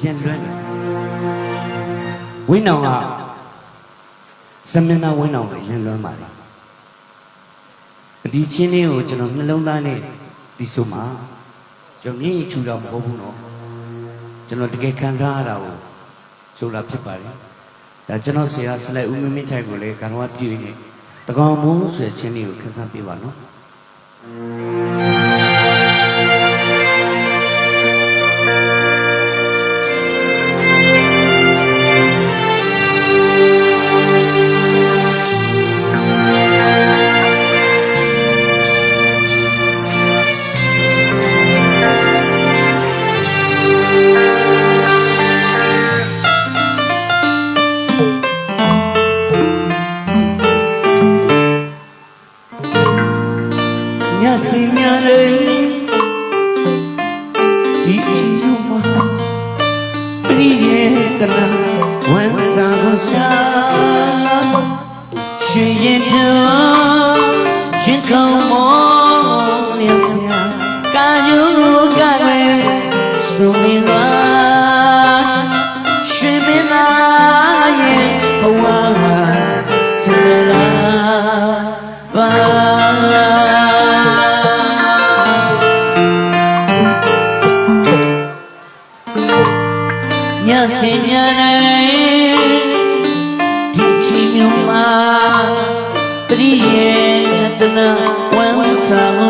ပြန်လွှဲတယ်ဝင်းအောင်ကဇမင်းသားဝင်းအောင်ကိုရင်လွှမ်းပါတယ်ဒီချင်းလေးကိုကျွန်တော်နှလုံးသားနဲ့ဒီဆိုမှာကျွန်တော်မြင့်ချူတော့မဟုတ်ဘူးနော်ကျွန်တော်တကယ်ခံစားရတာကိုဆိုတာဖြစ်ပါတယ်ဒါကျွန်တော်ဆရာဆလိုက်ဦးမင်းမင်းထိုက်ကိုလည်းကံတော်ပြည့်နေတကောင်မိုးဆွေချင်းလေးကိုခန်းစားပြပါနော်ည ကိုရှာရှင်ရင်တော်ရှင်ကောင်းမောမြတ်ဆရာကာယုကလည်းစုံမင်းပါရှင်မ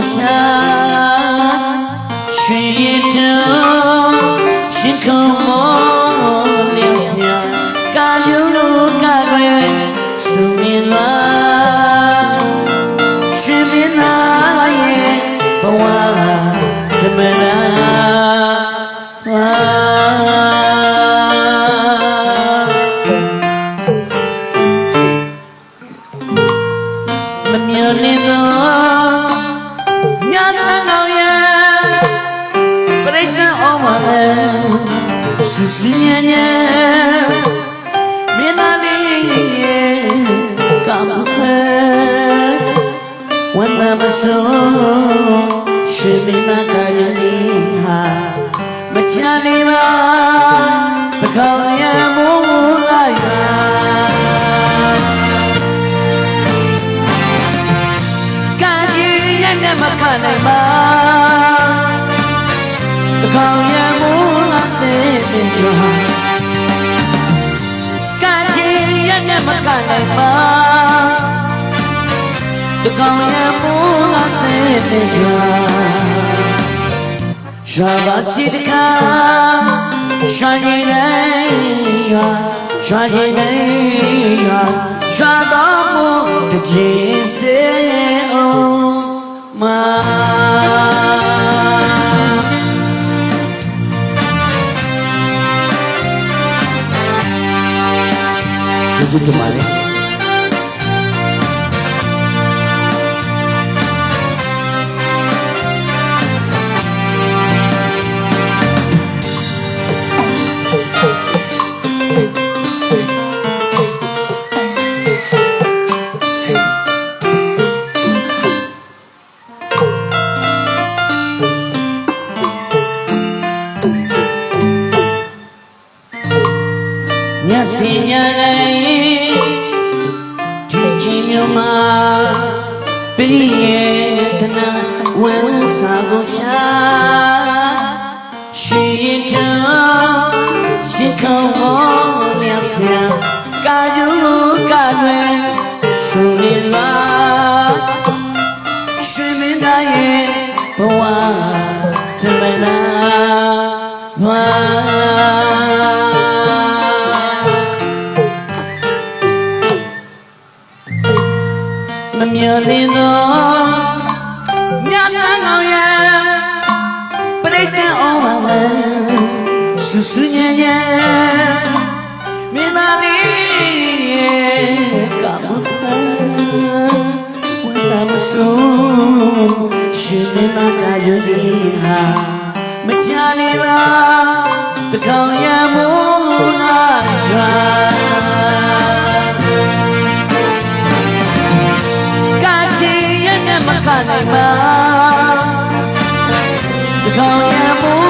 ဆောင်ရှာရွှေရတော်ရှင်ခုံမောလျောက်ရှာကာယုလိုကရွယ်စုမင်လာရှင်မင်းသားရဲ့ဘဝဓမ္မနာဝါမမျော်လင့်သော ဆူဆူညံ့ညံ့မင်းသားလေးရဲ့ကာမခဲဝန်မမဆိုးရှင်မင်းသားကာယနီဟာမချမ်းနေပါပကောင်းရ နဲ့မခနိုင်ပါတခေါင်ရမိုးလာတဲ့တဲ့ကျွာရှာပါစီတခါရှာနေနေရွာရှာနေနေရွာရှာတော့မို့တစ်ချိန်စေအောင်မ ကျေးဇူး ဝန်စာကိုရှာရှိရင်တော့ရှင်ခေါင်းမောလျက်ဆရာကာယုကတွေဆိုနေလားရှင်မင်းသားရဲ့ဘဝတမနာဝါမမျော်လင့်သော ဆူဆူညံ့ညံ့မင်းသားလေးရဲ့ကမ္ဘာဝန်တာမဆိုးရှင်မင်းသားကယုံကြည်ဟာမချနေပါတကောင်ရမိုးလာချာကာချီရဲ့နဲ့မခနိုင်ပါဒီကောင်ရမိုး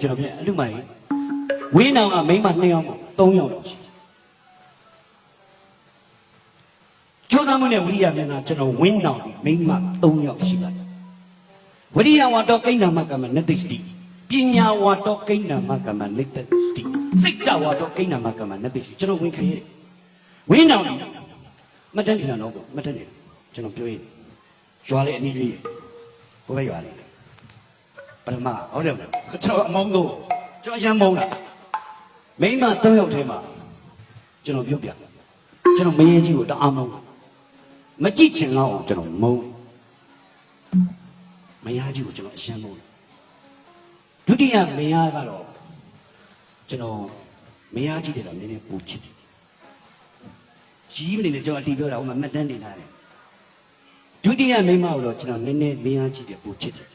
ကြီးကိုကျွန်တော်ပြန်အလူမကြီးဝင်းနောင်ကမိန်းမ2ယောက်မို့3ယောက်လောက်ရှိတယ်ကျိုးသားမှုနဲ့ဝိရိယမျက်နှာကျွန်တော်ဝင်းနောင်မိန်းမ3ယောက်ရှိပါတယ်ဝိရိယဝါတော့ကိဏ္ဍမကမနတိစတိပညာဝါတော့ကိဏ္ဍမကမနိတ္တစတိစိတ်တဝါတော့ကိဏ္ဍမကမနတိစတိကျွန်တော်ဝင်ခရဲဝင်းနောင်ကြီးမတန်းပြန်တော့မတန်းနေကျွန်တော်ပြောရင်ရွာလေအနည်းလေးဘယ်ပဲရွာလေ ပထမဟုတ်တယ်မလားကျွန်တော်အမောင်းလို့ကျွန်တော်အရန်မုန်းတာမိန်းမ၃ယောက်ထဲမှာကျွန်တော်ပြောပြကျွန်တော်မင်းကြီးကိုတအားမုန်းမကြည့်ချင်တော့ကျွန်တော်မုန်းမယားကြီးကိုကျွန်တော်အရန်မုန်းဒုတိယမယားကတော့ကျွန်တော်မယားကြီးတယ်တော့နည်းနည်းပူချစ်တယ်ကြီးမနေနဲ့ကျွန်တော်အတီးပြောတာဟိုမှာမှတ်တမ်းတင်ထားတယ်ဒုတိယမိန်းမကိုတော့ကျွန်တော်နည်းနည်းမယားကြီးတယ်ပူချစ်တယ်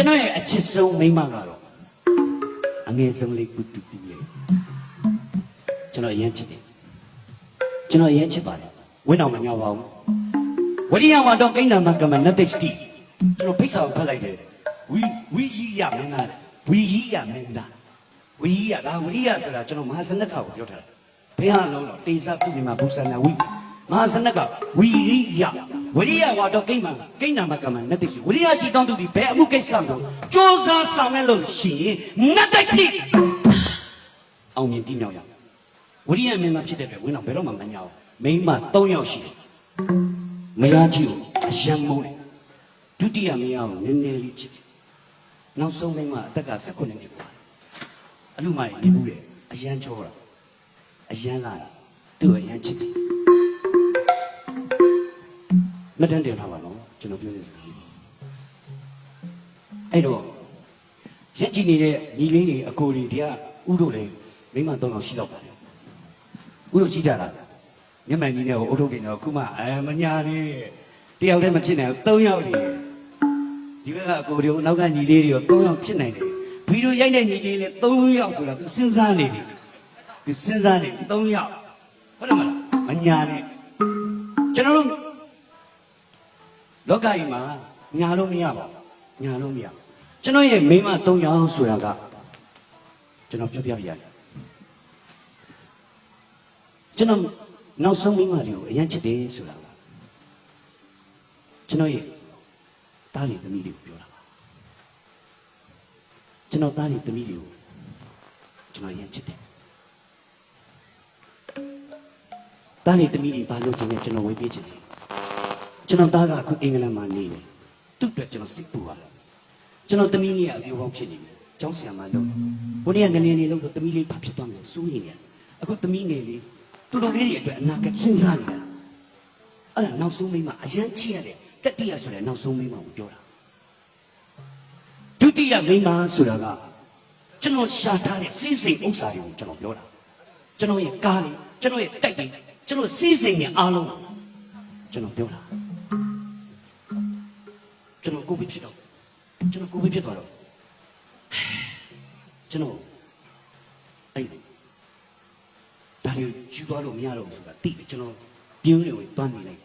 ကျွန်တော်ရဲ့အချစ်ဆုံးမိန်းမကတော့အငယ်ဆုံးလေးကုတူတူလေးကျွန်တော်အရင်ချစ်တယ်ကျွန်တော်အရင်ချစ်ပါတယ်ဝင်းအောင်မညောပါဘူးဝရိယဝါတော့ကိဏ္ဍမကမနတ္တိစတိကျွန်တော်ဖိတ်စာကိုဖတ်လိုက်တယ်ဝီဝီကြီးရမင်းသားဝီကြီးရမင်းသားဝီကြီးရဒါဝရိယဆိုတာကျွန်တော်မဟာစနကကိုပြောထားတာဘယ်ဟာလုံးတော့တေဇပုရိမဘူဆနာဝီမဟာစနကဝီရိယ ဝရိယဝါတော့ကိဏ္ဍမကိဏ္ဍမကမနတ္တိစတိဝရိယရှိတောင်းသူဒီဘယ်အမှုကိစ္စကိုစ조사ဆောင်မဲ့လို့ရှိရင်နတ္တိစတိအောင်မြင်တည်မြောက်ရဝရိယမင်းသားဖြစ်တဲ့အတွက်ဝင်းအောင်ဘယ်တော့မှမညာဘူးမိန်းမ၃ယောက်ရှိတယ်မယားကြီးကိုအယံမုန်းတယ်ဒုတိယမယားကိုနည်းနည်းလေးချစ်တယ်နောက်ဆုံးမိန်းမအသက်က16နှစ်ပွားတယ်အလူမကြီးနေဘူးတယ်အယံချောတာအယံလာတာသူ့အယံချစ်တယ် မတန်းတယ်ထားပါတော့ကျွန်တော်ပြောနေစမ်းအဲ့တော့ရက်ကြည့်နေတဲ့ညီလေးတွေအကိုတွေဒီကဥတို့လည်းမိန်းမ၃ယောက်ရှိတော့ပါတယ်ဥတို့ရှိကြတာမျက်မှန်ကြီးနဲ့ဟိုအုတ်ထုတ်တင်တော့ခုမှအဲမညာနဲ့တယောက်တည်းမဖြစ်နိုင်ဘူး၃ယောက်နေဒီဘက်ကအကိုတွေနောက်ကညီလေးတွေရော၃ယောက်ဖြစ်နိုင်တယ်ဗီဒီယိုရိုက်တဲ့ညီလေးလည်း၃ယောက်ဆိုတာသူစဉ်းစားနေပြီသူစဉ်းစားနေပြီ၃ယောက်ဟုတ်တယ်မလားမညာနဲ့ကျွန်တော်တို့ လောကကြီးမှာညာလို့မရပါဘူးညာလို့မရဘူးကျွန်တော်ရဲ့မိန်းမ၃ယောက်ဆိုတာကကျွန်တော်ပြောပြပြရတယ်ကျွန်တော်နောက်ဆုံးမိန်းမတွေကိုအရင်ချစ်တယ်ဆိုတာကကျွန်တော်ရဲ့တားရည်သမီးတွေကိုပြောတာပါကျွန်တော်တားရည်သမီးတွေကိုကျွန်တော်အရင်ချစ်တယ်တားရည်သမီးတွေဘာလို့ချင်လဲကျွန်တော်ဝေးပေးချင်တယ် ကျွန်တော်သားကအခုအင်္ဂလန်မှာနေတယ်သူ့အတွက်ကျွန်တော်စိတ်ပူပါတယ်ကျွန်တော်သမီးလေးကအပြောပေါင်းဖြစ်နေတယ်ကျောင်းဆရာမလို့ဘုရားငနေနေလို့သမီးလေးဘာဖြစ်သွားမလဲစိုးနေတယ်အခုသမီးငယ်လေးသူတို့လေးတွေအတွက်အနာဂတ်စဉ်းစားနေတာအဲ့ဒါနောက်ဆုံးမိန်းမအရန်ချစ်ရတယ်တတိယဆိုတဲ့နောက်ဆုံးမိန်းမကိုပြောတာဒုတိယမိန်းမဆိုတာကကျွန်တော်ရှာထားတဲ့စီးစိမ်ဥစ္စာတွေကိုကျွန်တော်ပြောတာကျွန်တော်ရဲ့ကားလေးကျွန်တော်ရဲ့တိုက်တွေကျွန်တော်စီးစိမ်ရဲ့အားလုံးကိုကျွန်တော်ပြောတာ ကျွန်တော်ကိုယ်ပဲဖြစ်တော့ကျွန်တော်ကိုယ်ပဲဖြစ်သွားတော့ကျွန်တော်အဲ့ဒါလေးယူသွားလို့မရတော့ဘူးဆိုတာသိတယ်ကျွန်တော်ပြင်းနေဝင်တွန်းနေလိုက်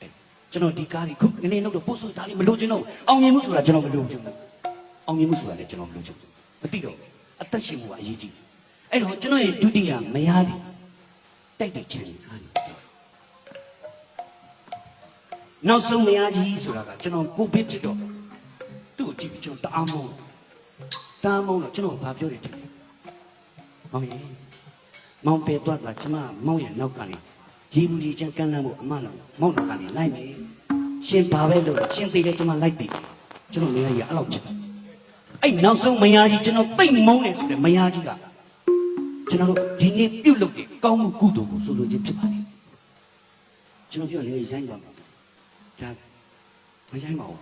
အဲ့ကျွန်တော်ဒီကားလေးခုနည်းနည်းတော့ပို့ဆိုတာလေးမလို့ကျွန်တော်အောင်မြင်မှုဆိုတာကျွန်တော်မလို့ချင်ဘူးအောင်မြင်မှုဆိုတာလည်းကျွန်တော်မလို့ချင်ဘူးမသိတော့အသက်ရှင်မှုကအရေးကြီးတယ်အဲ့တော့ကျွန်တော်ရဲ့ဒုတိယမယားလေးတိုက်တိုက်ချင်တယ်ခါ နေပြောနောက်ဆုံးမယားကြီးဆိုတာကကျွန်တော်ကိုဘစ်ဖြစ်တော့သူ့ကိုကြည့်ပြီးကျွန်တော်တအားမုန်းတအားမုန်းတော့ကျွန်တော်ဘာပြောတယ်ထင်လဲမောင်ကြီးမောင်ပေတော့တာကျွန်မမောင်ရဲ့နောက်ကနေရေဘူးကြီးချမ်းကန်းလန်းဖို့အမလောက်မောင်နောက်ကနေလိုက်မယ်ရှင်ဘာပဲလို့ရှင်သိတယ်ကျွန်မလိုက်တယ်ကျွန်တော်မယားကြီးအဲ့လောက်ချစ်တယ်အဲ့နောက်ဆုံးမယားကြီးကျွန်တော်ပိတ်မုန်းတယ်ဆိုတဲ့မယားကြီးကကျွန်တော်တို့ဒီနေ့ပြုတ်လုပ်တဲ့ကောင်းမှုကုသိုလ်ကိုဆိုလိုခြင်းဖြစ်ပါတယ်ကျွန်တော်ပြောနေရိုင်းပါမယ် ဒါမရိုင်းပါဘူး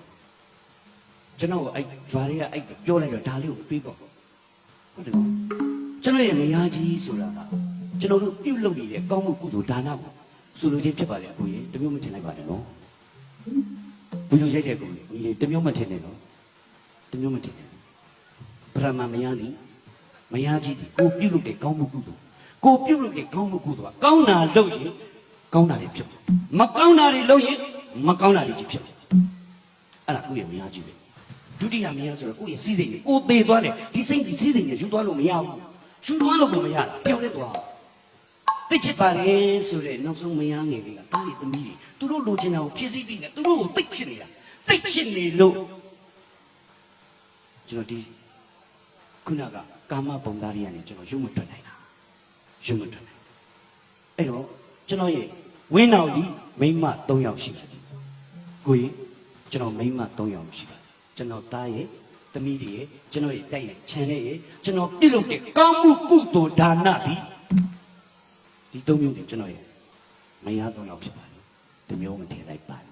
ကျွန်တော်ကအဲ့ဂျွာတွေကအဲ့ပြောလိုက်တော့ဒါလေးကိုတွေးပေါ့ဟုတ်တယ်ကောကျွန်တော်ရဲ့မယားကြီးဆိုတာကကျွန်တော်တို့ပြုတ်လုပ်နေတဲ့ကောင်းမှုကုသိုလ်ဒါနကိုဆိုလိုခြင်းဖြစ်ပါလေအခုရေတမျိုးမထင်လိုက်ပါနဲ့နော်ဘုရားရိုက်တဲ့ကိုကြီးလေတမျိုးမထင်နဲ့နော်တမျိုးမထင်နဲ့ဗရမမယားသည်မယားကြီးသည်ကိုပြုတ်လုပ်တဲ့ကောင်းမှုကုသိုလ်ကိုပြုတ်လုပ်တဲ့ကောင်းမှုကုသိုလ်ကကောင်းတာလုပ်ရင်ကောင်းတာတွေဖြစ်တယ်မကောင်းတာတွေလုပ်ရင် မကောင်းတာတွေကြီးဖြစ်တယ်အဲ့ဒါကိုယ့်ရဲ့မယားကြီးပဲဒုတိယမယားဆိုတော့ကိုယ့်ရဲ့စီးစိမ်ကိုကိုသေးသွားတယ်ဒီစိတ်ဒီစီးစိမ်ကိုယူသွားလို့မရဘူးယူသွားလို့ကိုမရတာပြောင်းလဲသွားတိတ်ချစ်ပါလေဆိုတဲ့နောက်ဆုံးမယားငယ်လေးကတားရီသမီးတွေသူတို့လိုချင်တာကိုဖြည့်ဆည်းပြီးနေသူတို့ကိုတိတ်ချစ်နေတာတိတ်ချစ်နေလို့ကျွန်တော်ဒီခုနကကာမပုံသားတွေကနေကျွန်တော်ရုံမထွက်နိုင်တာရုံမထွက်နိုင်အဲ့တော့ကျွန်တော်ရဲ့ဝင်းတော်ကြီးမိန်းမ၃ယောက်ရှိတယ် ကိုကြီးကျွန်တော်မိန်းမ၃ယောက်ရှိပါတယ်ကျွန်တော်သားရဲ့သမီးတွေရဲ့ကျွန်တော်ရဲ့တိုက်ရဲ့ခြံရဲ့ရဲ့ကျွန်တော်ပြုလုပ်တဲ့ကောင်းမှုကုသိုလ်ဒါနဒီဒီ၃မျိုးတွေကျွန်တော်ရဲ့မယား၃ယောက်ဖြစ်ပါတယ်ဒီမျိုးမထင်လိုက်ပါနဲ့